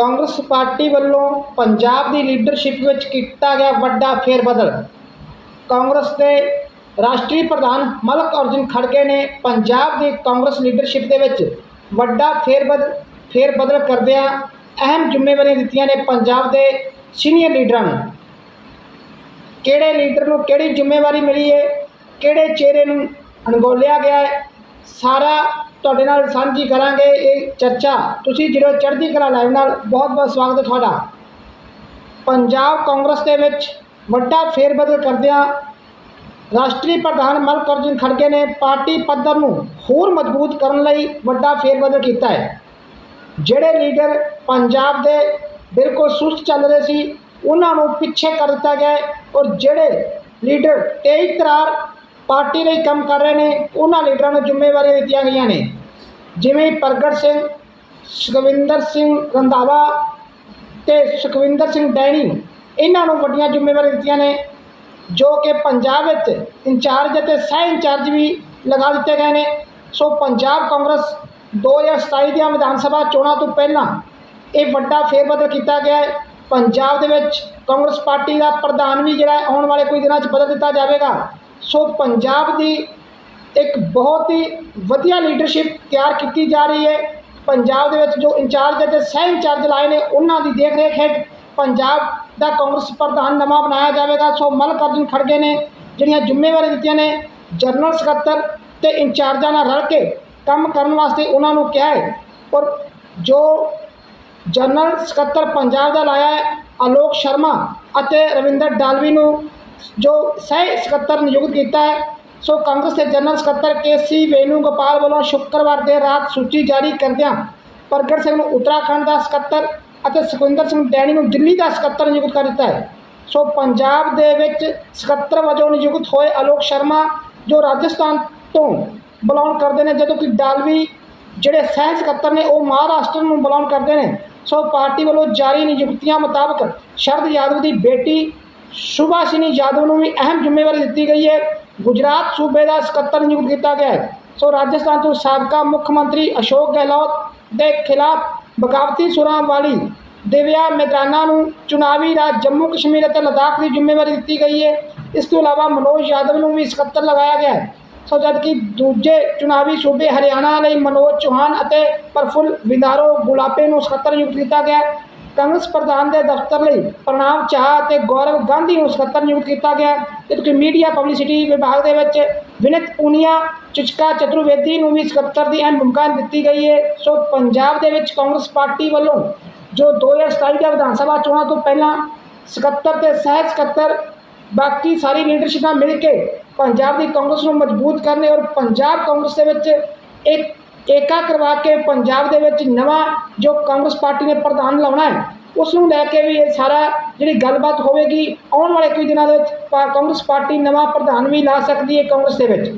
Congress party ਵੱਲੋਂ ਪੰਜਾਬ ਦੀ leadership ਵਿੱਚ ਕੀਤਾ ਗਿਆ ਵੱਡਾ ਫੇਰਬਦਲ। ਕਾਂਗਰਸ ਦੇ ਰਾਸ਼ਟਰੀ ਪ੍ਰਧਾਨ ਮਲਕ ਅਰਜੁਨ ਖੜਗੇ ਨੇ ਪੰਜਾਬ ਦੀ ਕਾਂਗਰਸ ਲੀਡਰਸ਼ਿਪ ਦੇ ਵਿੱਚ ਵੱਡਾ ਫੇਰਬਦਲ ਫੇਰਬਦਲ ਕਰਦਿਆਂ ਅਹਿਮ ਜ਼ਿੰਮੇਵਾਰੀਆਂ ਦਿੱਤੀਆਂ ਨੇ ਪੰਜਾਬ ਦੇ ਸੀਨੀਅਰ ਲੀਡਰਾਂ ਨੂੰ। ਕਿਹੜੇ ਲੀਡਰ ਨੂੰ ਕਿਹੜੀ ਜ਼ਿੰਮੇਵਾਰੀ ਮਿਲੀ ਹੈ ਕਿਹੜੇ ਚਿਹਰੇ ਨੂੰ ਅਣਗੋਲਿਆ ਗਿਆ ਹੈ ਸਾਰਾ ਤੁਹਾਡੇ ਨਾਲ ਸਾਂਝੀ ਕਰਾਂਗੇ ਇਹ ਚਰਚਾ। ਤੁਸੀਂ ਜਿਹੜੇ ਚੜ੍ਹਦੀ ਕਲਾ ਲਾਈਵ ਨਾਲ ਬਹੁਤ ਬਹੁਤ ਸਵਾਗਤ ਹੈ ਤੁਹਾਡਾ। ਪੰਜਾਬ ਕਾਂਗਰਸ ਦੇ ਵਿੱਚ ਵੱਡਾ ਫੇਰਬਦਲ ਕਰਦਿਆਂ ਰਾਸ਼ਟਰੀ ਪ੍ਰਧਾਨ ਮਲਕ ਅਰਜੁਨ ਖੜਗੇ ਨੇ ਪਾਰਟੀ ਪੱਧਰ ਨੂੰ ਹੋਰ ਮਜ਼ਬੂਤ ਕਰਨ ਲਈ ਵੱਡਾ ਫੇਰਬਦਲ ਕੀਤਾ ਹੈ। ਜਿਹੜੇ ਲੀਡਰ ਪੰਜਾਬ ਦੇ ਬਿਲਕੁਲ ਸੁਸਤ ਚੱਲ ਰਹੇ ਸੀ, ਉਹਨਾਂ ਨੂੰ ਪਿੱਛੇ ਕਰ ਦਿੱਤਾ ਗਿਆ ਹੈ ਔਰ ਜਿਹੜੇ ਲੀਡਰ ਤੇਜ਼ ਤਰਾਰ ਪਾਰਟੀ ਲਈ ਕੰਮ ਕਰ ਰਹੇ ਨੇ, ਉਹਨਾਂ ਲੀਡਰਾਂ ਨੂੰ ਜ਼ਿੰਮੇਵਾਰੀਆਂ ਦਿੱਤੀਆਂ ਗਈਆਂ ਨੇ। ਜਿਵੇਂ ਪ੍ਰਗਟ ਸਿੰਘ, ਸੁਖਵਿੰਦਰ ਸਿੰਘ ਰੰਧਾਵਾ ਤੇ ਸੁਖਵਿੰਦਰ ਸਿੰਘ ਡੈਣੀ, ਇਹਨਾਂ ਨੂੰ ਵੱਡੀਆਂ ਜ਼ਿੰਮੇਵਾਰੀਆਂ ਦਿੱਤੀਆਂ ਨੇ, ਜੋ ਕਿ ਪੰਜਾਬ ਵਿੱਚ ਇੰਚਾਰਜ ਅਤੇ ਸਹਿ ਇੰਚਾਰਜ ਵੀ ਲਗਾ ਦਿੱਤੇ ਗਏ ਨੇ। ਸੋ ਪੰਜਾਬ ਕਾਂਗਰਸ 2027 ਦੀਆਂ ਵਿਧਾਨ ਸਭਾ ਚੋਣਾਂ ਤੋਂ ਪਹਿਲਾਂ ਇਹ ਵੱਡਾ ਫੇਰਬਦਲ ਕੀਤਾ ਗਿਆ ਹੈ। ਪੰਜਾਬ ਦੇ ਵਿੱਚ ਕਾਂਗਰਸ ਪਾਰਟੀ ਦਾ ਪ੍ਰਧਾਨ ਵੀ ਜਿਹੜਾ ਆਉਣ ਵਾਲੇ ਕੁਝ ਦਿਨਾਂ 'ਚ ਬਦਲ ਦਿੱਤਾ ਜਾਵੇਗਾ। ਸੋ ਪੰਜਾਬ ਦੀ ਇੱਕ ਬਹੁਤ ਹੀ ਵਧੀਆ ਲੀਡਰਸ਼ਿਪ ਤਿਆਰ ਕੀਤੀ ਜਾ ਰਹੀ ਹੈ। ਪੰਜਾਬ ਦੇ ਵਿੱਚ ਜੋ ਇੰਚਾਰਜ ਅਤੇ ਸਹਿ ਇੰਚਾਰਜ ਲਾਏ ਨੇ, ਉਹਨਾਂ ਦੀ ਦੇਖ ਰੇਖ ਹੇਠ ਪੰਜਾਬ ਦਾ ਕਾਂਗਰਸ ਪ੍ਰਧਾਨ ਨਵਾਂ ਬਣਾਇਆ ਜਾਵੇਗਾ। ਸੋ ਮਲਕ ਖੜਗੇ ਨੇ ਜਿਹੜੀਆਂ ਜ਼ਿੰਮੇਵਾਰੀਆਂ ਦਿੱਤੀਆਂ ਨੇ, ਜਨਰਲ ਸਕੱਤਰ ਤੇ ਇੰਚਾਰਜਾਂ ਨਾਲ ਰਲ ਕੇ ਕੰਮ ਕਰਨ ਵਾਸਤੇ ਉਹਨਾਂ ਨੂੰ ਕਿਹਾ ਹੈ। ਔਰ ਜੋ ਜਨਰਲ ਸਕੱਤਰ ਪੰਜਾਬ ਦਾ ਲਾਇਆ ਹੈ, ਅਲੋਕ ਸ਼ਰਮਾ ਅਤੇ ਰਵਿੰਦਰ ਡਾਲਵੀ ਨੂੰ ਜੋ ਸਹਿ ਸਕੱਤਰ ਨਿਯੁਕਤ ਕੀਤਾ ਹੈ, ਸੋ ਕਾਂਗਰਸ ਦੇ ਜਨਰਲ ਸਕੱਤਰ ਕੇ ਸੀ ਵੇਨੂਗੋਪਾਲ ਵੱਲੋਂ ਸ਼ੁੱਕਰਵਾਰ ਦੇਰ ਰਾਤ ਸੂਚੀ ਜਾਰੀ ਕਰਦਿਆਂ ਪ੍ਰਗਟ ਸਿੰਘ ਨੂੰ ਉੱਤਰਾਖੰਡ ਦਾ ਸਕੱਤਰ ਅਤੇ ਸੁਖਵਿੰਦਰ ਸਿੰਘ ਡੈਣੀ ਨੂੰ ਦਿੱਲੀ ਦਾ ਸਕੱਤਰ ਨਿਯੁਕਤ ਕਰ ਦਿੱਤਾ ਹੈ। ਸੋ ਪੰਜਾਬ ਦੇ ਵਿੱਚ ਸਕੱਤਰ ਵਜੋਂ ਨਿਯੁਕਤ ਹੋਏ ਅਲੋਕ ਸ਼ਰਮਾ, ਜੋ ਰਾਜਸਥਾਨ ਤੋਂ ਬਿਲੋਂਗ ਕਰਦੇ ਨੇ, ਜਦੋਂ ਕਿ ਡਾਲਵੀ ਜਿਹੜੇ ਸਹਿ ਸਕੱਤਰ ਨੇ, ਉਹ ਮਹਾਰਾਸ਼ਟਰ ਨੂੰ ਬਿਲੋਂਗ ਕਰਦੇ ਨੇ। ਸੋ ਪਾਰਟੀ ਵੱਲੋਂ ਜਾਰੀ ਨਿਯੁਕਤੀਆਂ ਮੁਤਾਬਕ ਸ਼ਰਦ ਯਾਦਵ ਦੀ ਬੇਟੀ ਸੁਭਾਸ਼ਿਨੀ ਯਾਦਵ ਨੂੰ ਵੀ ਅਹਿਮ ਜ਼ਿੰਮੇਵਾਰੀ ਦਿੱਤੀ ਗਈ ਹੈ। ਗੁਜਰਾਤ ਸੂਬੇ ਦਾ ਸਕੱਤਰ ਨਿਯੁਕਤ ਕੀਤਾ ਗਿਆ ਹੈ। ਸੋ ਰਾਜਸਥਾਨ ਤੋਂ ਸਾਬਕਾ ਮੁੱਖ ਮੰਤਰੀ ਅਸ਼ੋਕ ਗਹਿਲੋਤ ਦੇ ਖਿਲਾਫ ਬਗਾਵਤੀ ਸੁਰਾਂ ਵਾਲੀ ਦਿਵਿਆ ਮੇਦਰਾਨਾ ਨੂੰ ਚੁਣਾਵੀ ਰਾਜ ਜੰਮੂ ਕਸ਼ਮੀਰ ਅਤੇ ਲਦਾਖ ਦੀ ਜ਼ਿੰਮੇਵਾਰੀ ਦਿੱਤੀ ਗਈ ਹੈ। ਇਸ ਤੋਂ ਇਲਾਵਾ ਮਨੋਜ ਯਾਦਵ ਨੂੰ ਵੀ ਸਕੱਤਰ ਲਗਾਇਆ ਗਿਆ ਹੈ। ਸੋ ਜਦਕਿ ਦੂਜੇ ਚੁਣਾਵੀ ਸੂਬੇ ਹਰਿਆਣਾ ਲਈ ਮਨੋਜ ਚੌਹਾਨ ਅਤੇ ਪ੍ਰਫੁੱਲ ਵਿਦਾਰੋ ਗੁਲਾਪੇ ਨੂੰ ਸਕੱਤਰ ਨਿਯੁਕਤ ਕੀਤਾ ਗਿਆ ਕਾਂਗਰਸ ਪ੍ਰਧਾਨ ਦੇ ਦਫ਼ਤਰ ਲਈ ਪ੍ਰਣਾਮ, ਚਾਹ ਅਤੇ ਗੌਰਵ ਗਾਂਧੀ ਨੂੰ ਸਕੱਤਰ ਨਿਯੁਕਤ ਕੀਤਾ ਗਿਆ ਜਦਕਿ ਮੀਡੀਆ ਪਬਲਿਸਿਟੀ ਵਿਭਾਗ ਦੇ ਵਿੱਚ ਵਿਨਿਤ ਪੂਨੀਆ, ਚੁਚਕਾ ਚਤੁਰਵੇਦੀ ਨੂੰ ਵੀ ਸਕੱਤਰ ਦੀ ਅਹਿਮ ਭੂਮਿਕਾ ਦਿੱਤੀ ਗਈ ਹੈ। ਸੋ ਪੰਜਾਬ ਦੇ ਵਿੱਚ ਕਾਂਗਰਸ ਪਾਰਟੀ ਵੱਲੋਂ ਜੋ 2027 ਦਾ ਵਿਧਾਨ ਸਭਾ ਚੋਣਾਂ ਤੋਂ ਪਹਿਲਾਂ ਸਕੱਤਰ ਤੇ ਸਹਿ ਸਕੱਤਰ ਬਾਕੀ ਸਾਰੀ ਲੀਡਰਸ਼ਿਪਾਂ ਮਿਲ ਕੇ ਪੰਜਾਬ ਦੀ ਕਾਂਗਰਸ ਨੂੰ ਮਜ਼ਬੂਤ ਕਰਨੇ ਔਰ ਪੰਜਾਬ ਕਾਂਗਰਸ ਦੇ ਵਿੱਚ ਇੱਕ ਏਕਾ ਕਰਵਾ ਕੇ ਪੰਜਾਬ ਦੇ ਵਿੱਚ ਨਵਾਂ ਜੋ ਕਾਂਗਰਸ ਪਾਰਟੀ ਨੇ ਪ੍ਰਧਾਨ ਲਾਉਣਾ ਹੈ, ਉਸ ਨੂੰ ਲੈ ਕੇ ਵੀ ਇਹ ਸਾਰਾ ਜਿਹੜੀ ਗੱਲਬਾਤ ਹੋਵੇਗੀ, ਆਉਣ ਵਾਲੇ ਕੁਝ ਦਿਨਾਂ ਦੇ ਵਿੱਚ ਪਾ- ਕਾਂਗਰਸ ਪਾਰਟੀ ਨਵਾਂ ਪ੍ਰਧਾਨ ਵੀ ਲਾ ਸਕਦੀ ਹੈ ਕਾਂਗਰਸ ਦੇ ਵਿੱਚ।